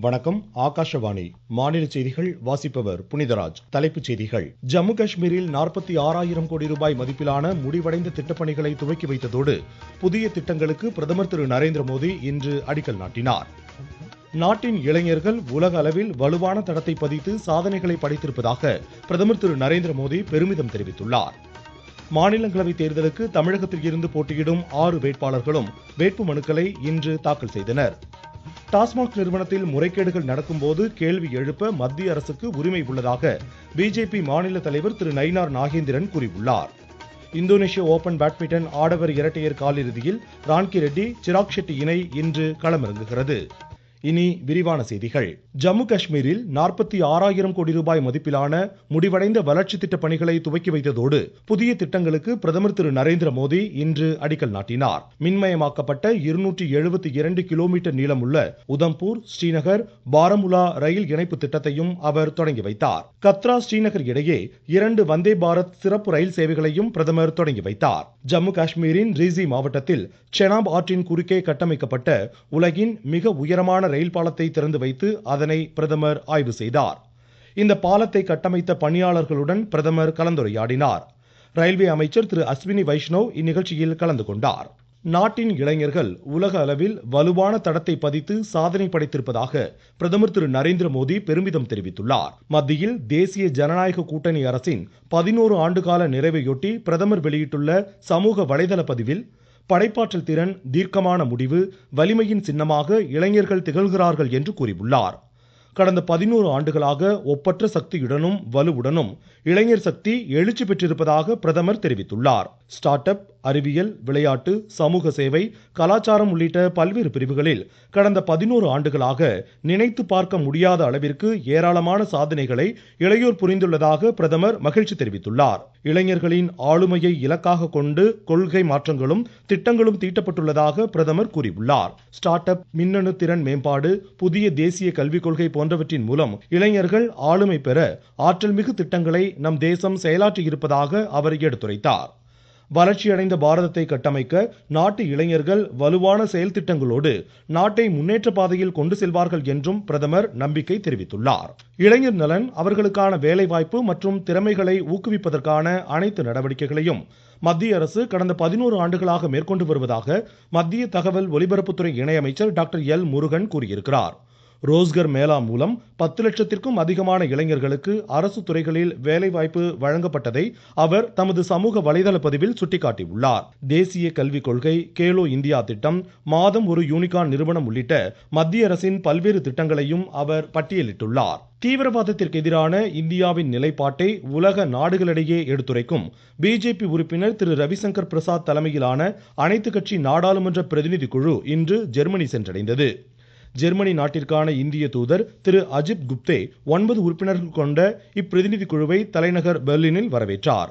வணக்கம். ஆகாஷவாணி. மாநில செய்திகள் வாசிப்பவர் புனிதராஜ். தலைப்புச் செய்திகள். ஜம்மு காஷ்மீரில் நாற்பத்தி ஆறாயிரம் கோடி ரூபாய் மதிப்பிலான முடிவடைந்த திட்டப்பணிகளை துவக்கி வைத்ததோடு புதிய திட்டங்களுக்கு பிரதமர் திரு நரேந்திர மோடி இன்று அடிக்கல் நாட்டினார். நாட்டின் இளைஞர்கள் உலக அளவில் வலுவான தடத்தை பதித்து சாதனைகளை படைத்திருப்பதாக பிரதமர் திரு நரேந்திர மோடி பெருமிதம் தெரிவித்துள்ளார். மாநிலங்களவை தேர்தலுக்கு தமிழகத்தில் இருந்து போட்டியிடும் ஆறு வேட்பாளர்களும் வேட்புமனுக்களை இன்று தாக்கல் செய்தனர். டாஸ்மாக் நிறுவனத்தில் முறைகேடுகள் நடக்கும்போது கேள்வி எழுப்ப மத்திய அரசுக்கு உரிமை உள்ளதாக பிஜேபி மாநில தலைவர் திரு நயினார் நாகேந்திரன் கூறியுள்ளார். இந்தோனேஷிய ஓபன் பேட்மிண்டன் ஆடவர் இரட்டையர் காலிறுதியில் ரான்கி ரெட்டி சிராக் ஷெட்டி இணை இன்று களமிறங்குகிறது. இனி விரிவான செய்திகள். ஜம்மு காஷ்மீரில் நாற்பத்தி ஆறாயிரம் கோடி ரூபாய் மதிப்பிலான முடிவடைந்த வளர்ச்சி திட்ட பணிகளை துவக்கி வைத்ததோடு புதிய திட்டங்களுக்கு பிரதமர் திரு நரேந்திர மோடி இன்று அடிக்கல் நாட்டினார். மின்மயமாக்கப்பட்ட இருநூற்றி எழுபத்தி இரண்டு கிலோமீட்டர் நீளமுள்ள உதம்பூர் ஸ்ரீநகர் பாரமுலா ரயில் இணைப்பு திட்டத்தையும் அவர் தொடங்கி வைத்தார். கத்ரா ஸ்ரீநகர் இடையே இரண்டு வந்தே பாரத் சிறப்பு ரயில் சேவைகளையும் பிரதமர் தொடங்கி வைத்தார். ஜம்மு காஷ்மீரின் ரீசி மாவட்டத்தில் செனாப் ஆற்றின் குறுக்கே கட்டமைக்கப்பட்ட உலகின் மிக உயரமான ரயில் பாலத்தை திறந்து வைத்து அதனை பிரதமர் ஆய்வு செய்தார். இந்த பாலத்தை கட்டமைத்த பணியாளர்களுடன் பிரதமர் கலந்துரையாடினார். ரயில்வே அமைச்சர் திரு அஸ்வினி வைஷ்ணவ் இந்நிகழ்ச்சியில் கலந்து கொண்டார். நாட்டின் இளைஞர்கள் உலக அளவில் வலுவான தடத்தை பதித்து சாதனை படைத்திருப்பதாக பிரதமர் திரு நரேந்திர மோடி பெருமிதம் தெரிவித்துள்ளார். மத்தியில் தேசிய ஜனநாயக கூட்டணி அரசின் பதினோரு ஆண்டுகால நிறைவையொட்டி பிரதமர் வெளியிட்டுள்ள சமூக வலைதள பதிவில் படைப்பாற்றல் திறன் தீர்க்கமான முடிவு வலிமையின் சின்னமாக இளைஞர்கள் திகழ்கிறார்கள் என்று கூறியுள்ளார். கடந்த பதினோரு ஆண்டுகளாக ஒப்பற்ற சக்தியுடனும் வலுவுடனும் இளைஞர் சக்தி எழுச்சி பெற்றிருப்பதாக பிரதமர் தெரிவித்துள்ளார். ஸ்டார்ட் அப் அறிவியல் விளையாட்டு சமூக சேவை கலாச்சாரம் உள்ளிட்ட பல்வேறு பிரிவுகளில் கடந்த பதினோரு ஆண்டுகளாக நினைத்து பார்க்க முடியாத அளவிற்கு ஏராளமான சாதனைகளை இளையோர் புரிந்துள்ளதாக பிரதமர் மகிழ்ச்சி தெரிவித்துள்ளார். இளைஞர்களின் ஆளுமையை இலக்காக கொண்டு கொள்கை மாற்றங்களும் திட்டங்களும் தீட்டப்பட்டுள்ளதாக பிரதமர் கூறியுள்ளார். ஸ்டார்ட் அப் மின்னணு திறன் மேம்பாடு புதிய தேசிய கல்விக் கொள்கை போன்றவற்றின் மூலம் இளைஞர்கள் ஆளுமை பெற ஆற்றல் மிகு திட்டங்களை நம் தேசம் செயலாற்றியிருப்பதாக அவர் எடுத்துரைத்தார். வளர்ச்சியடைந்த பாரதத்தை கட்டமைக்க நாட்டு இளைஞர்கள் வலுவான செயல் திட்டங்களோடு நாட்டை முன்னேற்ற பாதையில் கொண்டு செல்வார்கள் என்றும் பிரதமர் நம்பிக்கை தெரிவித்துள்ளார். இளைஞர் நலன் அவர்களுக்கான வேலைவாய்ப்பு மற்றும் திறமைகளை ஊக்குவிப்பதற்கான அனைத்து நடவடிக்கைகளையும் மத்திய அரசு கடந்த பதினோரு ஆண்டுகளாக மேற்கொண்டு வருவதாக மத்திய தகவல் ஒலிபரப்புத்துறை இணையமைச்சர் டாக்டர் எல் முருகன் கூறியிருக்கிறார். ரோஸ்கர் மேளா மூலம் பத்து லட்சத்திற்கும் அதிகமான இளைஞர்களுக்கு அரசு துறைகளில் வேலைவாய்ப்பு வழங்கப்பட்டதை அவர் தமது சமூக வலைதள பதிவில் சுட்டிக்காட்டியுள்ளார். தேசிய கல்விக் கொள்கை கேலோ இந்தியா திட்டம் மாதம் ஒரு யூனிகான் நிறுவனம் உள்ளிட்ட மத்திய அரசின் பல்வேறு திட்டங்களையும் அவர் பட்டியலிட்டுள்ளார். தீவிரவாதத்திற்கு எதிரான இந்தியாவின் நிலைப்பாட்டை உலக நாடுகளிடையே எடுத்துரைக்கும் பிஜேபி உறுப்பினர் திரு. ரவிசங்கர் பிரசாத் தலைமையிலான அனைத்து கட்சி நாடாளுமன்ற பிரதிநிதி குழு இன்று ஜெர்மனி சென்றடைந்தது. ஜெர்மனி நாட்டிற்கான இந்திய தூதர் திரு அஜித் குப்தே ஒன்பது உறுப்பினர்கள் கொண்ட இப்பிரதிநிதி குழுவை தலைநகர் பெர்லினில் வரவேற்றார்.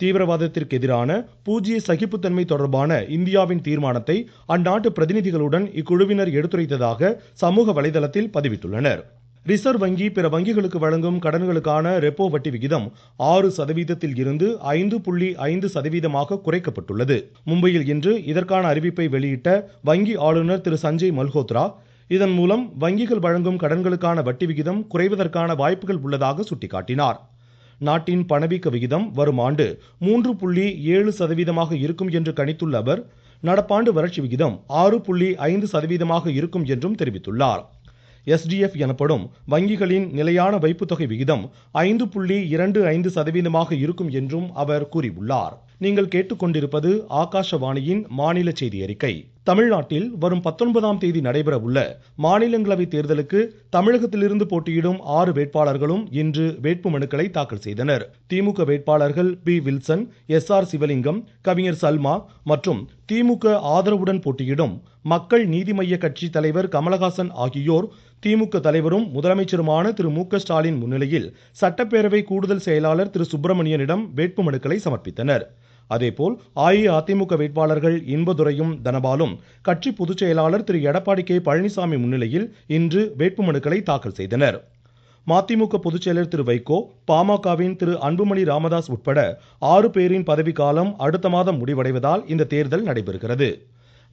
தீவிரவாதத்திற்கு எதிரான பூஜ்ய சகிப்புத்தன்மை தொடர்பான இந்தியாவின் தீர்மானத்தை அந்நாட்டு பிரதிநிதிகளுடன் இக்குழுவினர் எடுத்துரைத்ததாக சமூக வலைதளத்தில் பதிவிட்டுள்ளனர். ரிசர்வ் வங்கி பிற வங்கிகளுக்கு வழங்கும் கடன்களுக்கான ரெப்போ வட்டி விகிதம் ஆறு சதவீதத்தில் இருந்து ஐந்து புள்ளி ஐந்து சதவீதமாக குறைக்கப்பட்டுள்ளது. மும்பையில் இன்று இதற்கான அறிவிப்பை வெளியிட்ட வங்கி ஆளுநர் திரு சஞ்சய் மல்ஹோத்ரா இதன் மூலம் வங்கிகள் வழங்கும் கடன்களுக்கான வட்டி விகிதம் குறைவதற்கான வாய்ப்புகள் உள்ளதாக சுட்டிக்காட்டினார். நாட்டின் பணவீக்க விகிதம் வரும் ஆண்டு மூன்று புள்ளி ஏழு சதவீதமாக இருக்கும் என்று கணித்துள்ள அவர் நடப்பாண்டு வறட்சி விகிதம் ஆறு புள்ளி ஐந்து சதவீதமாக இருக்கும் என்றும் தெரிவித்துள்ளார். எஸ்டிஎஃப் எனப்படும் வங்கிகளின் நிலையான வைப்புத்தொகை விகிதம் ஐந்து புள்ளி இரண்டு ஐந்து சதவீதமாக இருக்கும் என்றும் அவர் கூறியுள்ளார். நீங்கள் கேட்டுக்கொண்டிருப்பது ஆகாஷவாணியின் மாநில செய்தி அறிக்கை தமிழ்நாட்டில் வரும் பத்தொன்பதாம் தேதி நடைபெற உள்ள மாநிலங்களவை தேர்தலுக்கு தமிழகத்திலிருந்து போட்டியிடும் ஆறு வேட்பாளர்களும் இன்று வேட்பு மனுக்களை தாக்கல் செய்தனர். திமுக வேட்பாளர்கள் P. Wilson S. R. Sivalingam கவிஞர் சல்மா மற்றும் திமுக ஆதரவுடன் போட்டியிடும் மக்கள் நீதி மய்ய கட்சி தலைவர் கமலஹாசன் ஆகியோர் திமுக தலைவரும் முதலமைச்சருமான திரு. மு. ஸ்டாலின் முன்னிலையில் சட்டப்பேரவை கூடுதல் செயலாளர் திரு. சுப்பிரமணியனிடம் வேட்புமனுக்களை சமர்ப்பித்தனர். அதேபோல் அஇஅதிமுக வேட்பாளர்கள் இன்பதுரையும் தனபாலும் கட்சி பொதுச் செயலாளர் திரு. எடப்பாடி கே. பழனிசாமி முன்னிலையில் இன்று வேட்புமனுக்களை தாக்கல் செய்தனர். மதிமுக பொதுச்செயலர் திரு. வைகோ பாமகவின் திரு. அன்புமணி ராமதாஸ் உட்பட ஆறு பேரின் பதவிக்காலம் அடுத்த மாதம் முடிவடைவதால் இந்த தேர்தல் நடைபெறுகிறது.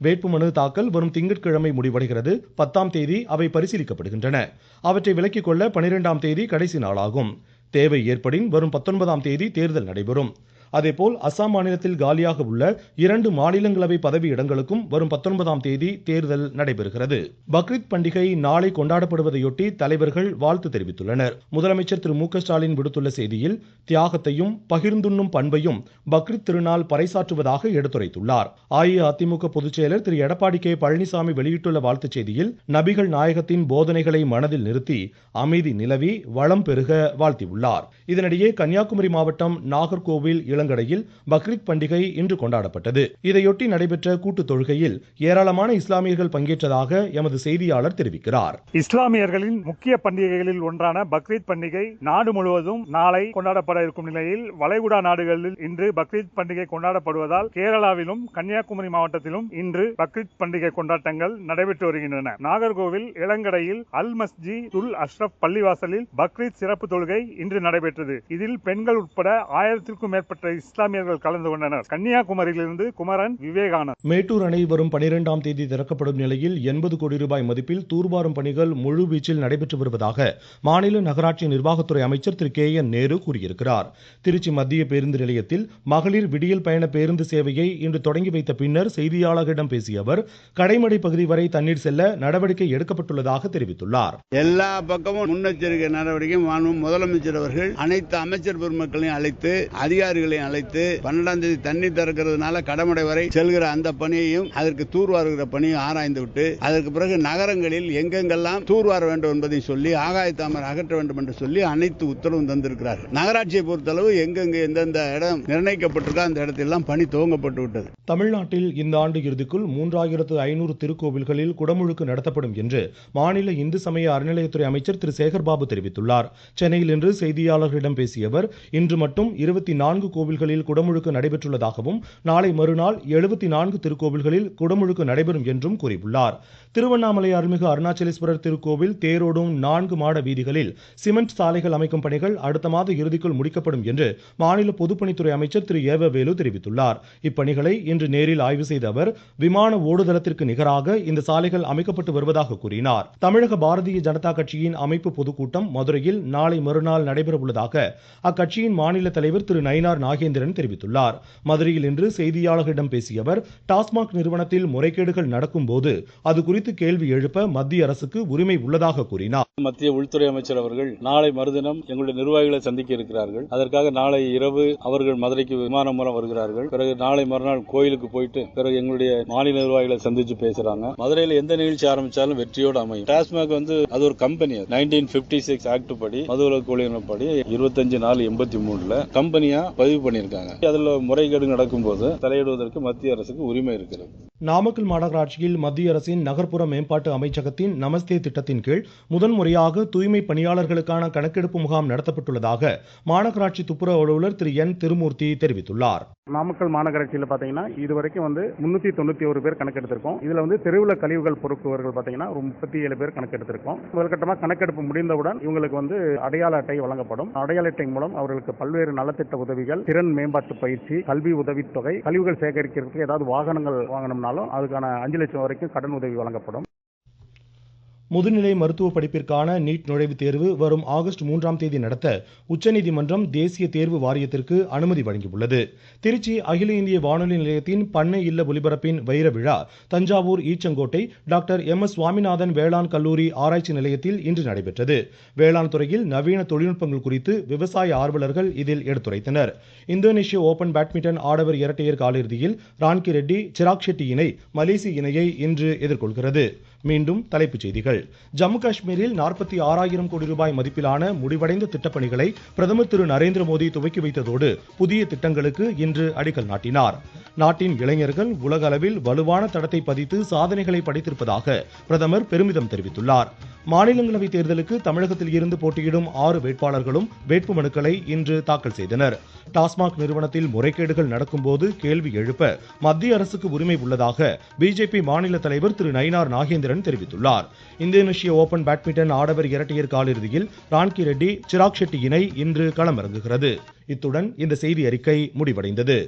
வேட்புமனு தாக்கல் வரும் திங்கட்கிழமை முடிவடைகிறது. பத்தாம் தேதி அவை பரிசீலிக்கப்படுகின்றன. அவற்றை விலக்கிக் கொள்ள பனிரெண்டாம் தேதி கடைசி நாளாகும். தேவை ஏற்படின் வரும் பத்தொன்பதாம் தேதி தேர்தல் நடைபெறும். அதேபோல் அசாம் மாநிலத்தில் காலியாக உள்ள இரண்டு மாநிலங்களவை பதவி இடங்களுக்கும் வரும் பத்தொன்பதாம் தேதி தேர்தல் நடைபெறுகிறது. பக்ரீத் பண்டிகை நாளை கொண்டாடப்படுவதையொட்டி தலைவர்கள் வாழ்த்து தெரிவித்துள்ளனர். முதலமைச்சர் திரு மு ஸ்டாலின் விடுத்துள்ள செய்தியில் தியாகத்தையும் பகிர்ந்துண்ணும் பண்பையும் பக்ரீத் திருநாள் பறைசாற்றுவதாக எடுத்துரைத்துள்ளார். அஇஅதிமுக பொதுச் செயலர் திரு எடப்பாடி கே பழனிசாமி வெளியிட்டுள்ள வாழ்த்துச் செய்தியில் நபிகள் நாயகத்தின் போதனைகளை மனதில் நிறுத்தி அமைதி நிலவி வளம் பெருக வாழ்த்தியுள்ளார். இதனிடையே கன்னியாகுமரி மாவட்டம் நாகர்கோவில் இளங்கடையில் பக்ரீத் பண்டிகை இன்று கொண்டாடப்பட்டது. இதையொட்டி நடைபெற்ற கூட்டுத் தொழுகையில் ஏராளமான இஸ்லாமியர்கள் பங்கேற்றதாக எமது செய்தியாளர் தெரிவிக்கிறார். இஸ்லாமியர்களின் முக்கிய பண்டிகைகளில் ஒன்றான பக்ரீத் பண்டிகை நாடு முழுவதும் நாளை கொண்டாடப்பட இருக்கும் நிலையில் வளைகுடா நாடுகளில் இன்று பக்ரீத் பண்டிகை கொண்டாடப்படுவதால் கேரளாவிலும் கன்னியாகுமரி மாவட்டத்திலும் இன்று பக்ரீத் பண்டிகை கொண்டாட்டங்கள் நடைபெற்று வருகின்றன. நாகர்கோவில் இளங்கடையில் அல் மஸ்ஜி துல் அஷ்ரப் பள்ளிவாசலில் பக்ரீத் சிறப்பு தொழுகை இன்று நடைபெற்றது. இதில் பெண்கள் உட்பட ஆயிரத்திற்கும் மேற்பட்ட இஸ்லாமியர்கள் கலந்து கொண்டனர். கன்னியாகுமரியிலிருந்து குமரன் விவேகானந்த். மேட்டூர் அணை வரும் பனிரெண்டாம் தேதி திறக்கப்படும் நிலையில் எண்பது கோடி ரூபாய் மதிப்பில் தூர்வாரும் பணிகள் முழுவீச்சில் நடைபெற்று வருவதாக மாநில நகராட்சி நிர்வாகத்துறை அமைச்சர் திரு கே என் நேரு கூறியிருக்கிறார். திருச்சி மத்திய பேருந்து நிலையத்தில் மகளிர் விடியல் பயண பேருந்து சேவையை இன்று தொடங்கி வைத்த பின்னர் செய்தியாளர்களிடம் பேசிய அவர் கடைமடை பகுதி வரை தண்ணீர் செல்ல நடவடிக்கை எடுக்கப்பட்டுள்ளதாக தெரிவித்துள்ளார். எல்லா பக்கமும் முன்னெச்சரிக்கை நடவடிக்கை முதலமைச்சர் அவர்கள் அனைத்து அமைச்சர் பெருமக்களையும் அழைத்து அதிகாரிகளையும் அழைத்து பன்னெண்டாம் தேதி தண்ணி திறக்கிறதுனால கடமடை வரை செல்கிற அந்த பணியையும் அதற்கு தூர்வாருகிற பணியும் ஆராய்ந்து விட்டு அதற்கு பிறகு நகரங்களில் எங்கெங்கெல்லாம் தூர்வார வேண்டும் என்பதை சொல்லி ஆகாய தாமரை அகற்ற வேண்டும் என்று சொல்லி அனைத்து உத்தரவும் தந்திருக்கிறார்கள். நகராட்சியை பொறுத்தளவு எங்கெங்கு எந்தெந்த இடம் நிர்ணயிக்கப்பட்டிருக்கோ அந்த இடத்திலாம் பணி துவங்கப்பட்டு விட்டது. தமிழ்நாட்டில் இந்த ஆண்டு இறுதிக்குள் மூன்றாயிரத்து ஐநூறு திருக்கோவில்களில் குடமுழுக்கு நடத்தப்படும் என்று மாநில இந்து சமய அறநிலையத்துறை அமைச்சர் திரு சேகர்பாபு தெரிவித்துள்ளார். சென்னையில் இன்று செய்தியாளர்களிடம் பேசிய அவர் இன்று மட்டும் இருபத்தி நான்கு கோவில்களில் குடமுழுக்கு நடைபெற்றுள்ளதாகவும் நாளை மறுநாள் எழுபத்தி நான்கு திருக்கோவில்களில் குடமுழுக்கு நடைபெறும் என்றும் கூறியுள்ளார். திருவண்ணாமலை அருள்மிகு அருணாச்சலேஸ்வரர் திருக்கோவில் தேரோடும் நான்கு மாட வீதிகளில் சிமெண்ட் சாலைகள் அமைக்கும் பணிகள் அடுத்த மாத இறுதிக்குள் முடிக்கப்படும் என்று மாநில பொதுப்பணித்துறை அமைச்சர் திரு ஏவ வேலு தெரிவித்துள்ளார். இப்பணிகளை இன்று நேரில் ஆய்வு செய்த அவர் விமான ஓடுதளத்திற்கு நிகராக இந்த சாலைகள் அமைக்கப்பட்டு வருவதாக கூறினார். தமிழக பாரதிய ஜனதா கட்சியின் அமைப்பு பொதுக்கூட்டம் மதுரையில் நாளை மறுநாள் நடைபெறவுள்ளதாக அக்கட்சியின் மாநில தலைவர் திரு நயினார் நாகேந்திரன் தெரிவித்துள்ளார். மதுரையில் இன்று செய்தியாளர்களிடம் பேசிய அவர் டாஸ்மாக் நிறுவனத்தில் முறைகேடுகள் நடக்கும் போது அது குறித்து கேள்வி எழுப்ப மத்திய அரசுக்கு உரிமை உள்ளதாக கூறினார். மத்திய உள்துறை அமைச்சர் அவர்கள் நாளை மறுதினம் எங்களுடைய நிர்வாகிகளை சந்திக்க இருக்கிறார்கள். அதற்காக நாளை இரவு அவர்கள் மதுரைக்கு விமானம் மூலம் வருகிறார்கள். பிறகு நாளை மறுநாள் கோயிலுக்கு போயிட்டு பிறகு எங்களுடைய மாநில நிர்வாகிகளை சந்திச்சு பேசுறாங்க. மதுரையில் எந்த நிகழ்ச்சி ஆரம்பிச்சாலும் வெற்றியோடு அமையும். டாஸ்மாக் வந்து அது ஒரு company nineteen fifty six act படி மதுவிலக்கு படி இருபத்தஞ்சு நாலு எண்பத்தி மூணுல கம்பெனியா பதிவு பண்ணியிருக்காங்க. அதில் முறைகேடு நடக்கும்போது தலையிடுவதற்கு மத்திய அரசுக்கு உரிமை இருக்கிறது. நாமக்கல் மாநகராட்சியில் மத்திய அரசின் நகர்ப்புற மேம்பாட்டு அமைச்சகத்தின் நமஸ்தே திட்டத்தின் கீழ் முதன்முறையாக தூய்மை பணியாளர்களுக்கான கணக்கெடுப்பு முகாம் நடத்தப்பட்டுள்ளதாக மாநகராட்சி துப்புரவு அலுவலர் திரு என் திருமூர்த்தி தெரிவித்துள்ளார். நாமக்கல் மாநகராட்சியில் பார்த்தீங்கன்னா இது வரைக்கும் வந்து முன்னூற்றி தொண்ணூற்றி ஒரு பேர் கணக்கெடுத்திருக்கோம். இதில் வந்து தெருவில் கழிவுகள் பொறுக்குவர்கள் பார்த்தீங்கன்னா ஒரு முப்பத்தி ஏழு பேர் கணக்கெடுத்திருக்கோம். முதல்கட்டமாக கணக்கெடுப்பு முடிந்தவுடன் இவங்களுக்கு வந்து அடையாள அட்டை வழங்கப்படும். அடையாள அட்டை மூலம் அவர்களுக்கு பல்வேறு நலத்திட்ட உதவிகள் திறன் மேம்பாட்டு பயிற்சி கல்வி உதவித்தொகை கழிவுகள் சேகரிக்கிறதுக்கு ஏதாவது வாகனங்கள் வாங்கணும்னாலும் அதுக்கான அஞ்சு லட்சம் வரைக்கும் கடன் உதவி வழங்கப்படும். முதுநிலை மருத்துவ படிப்பிற்கான நீட் நுழைவுத் தேர்வு வரும் ஆகஸ்ட் மூன்றாம் தேதி நடத்த உச்சநீதிமன்றம் தேசிய தேர்வு வாரியத்திற்கு அனுமதி வழங்கியுள்ளது. திருச்சி அகில இந்திய வானொலி நிலையத்தின் பண்ணை இல்ல ஒலிபரப்பின் வைர விழா Thanjavur Eachangottai doctor M. S. Swaminathan வேளாண் கல்லூரி ஆராய்ச்சி நிலையத்தில் இன்று நடைபெற்றது. வேளாண் துறையில் நவீன தொழில்நுட்பங்கள் குறித்து விவசாய ஆர்வலர்கள் இதில் எடுத்துரைத்தனர். இந்தோனேஷிய ஓபன் பேட்மிண்டன் ஆடவர் இரட்டையர் காலிறுதியில் ரான்கி ரெட்டி சிராக் ஷெட்டி இணை மலேசிய இணையை இன்று எதிர்கொள்கிறது. மீண்டும் தலைப்புச் செய்திகள். ஜம்மு காஷ்மீரில் நாற்பத்தி ஆறாயிரம் கோடி ரூபாய் மதிப்பிலான முடிவடைந்த திட்டப்பணிகளை பிரதமர் திரு நரேந்திர மோடி துவக்கி வைத்ததோடு புதிய திட்டங்களுக்கு இன்று அடிக்கல் நாட்டினார். நாட்டின் இளைஞர்கள் உலக அளவில் வலுவான தடத்தை பதித்து சாதனைகளை படைத்திருப்பதாக பிரதமர் பெருமிதம் தெரிவித்துள்ளார். மாநிலங்களவை தேர்தலுக்கு தமிழகத்தில் இருந்து போட்டியிடும் ஆறு வேட்பாளர்களும் வேட்புமனுக்களை இன்று தாக்கல் செய்தனர். டாஸ்மாக் நிறுவனத்தில் முறைகேடுகள் நடக்கும்போது கேள்வி எழுப்ப மத்திய அரசுக்கு உரிமை உள்ளதாக பிஜேபி மாநில தலைவர் திரு நயினார் நாகேந்திரன் தெரிவித்துள்ளார். இந்தோனேஷிய ஓபன் பேட்மிண்டன் ஆடவர் இரட்டையர் காலிறுதியில் ரான்கி ரெட்டி சிராக் ஷெட்டி இணை இன்று களமிறங்குகிறது. இத்துடன் இந்த செய்தி அறிக்கை முடிவடைந்தது.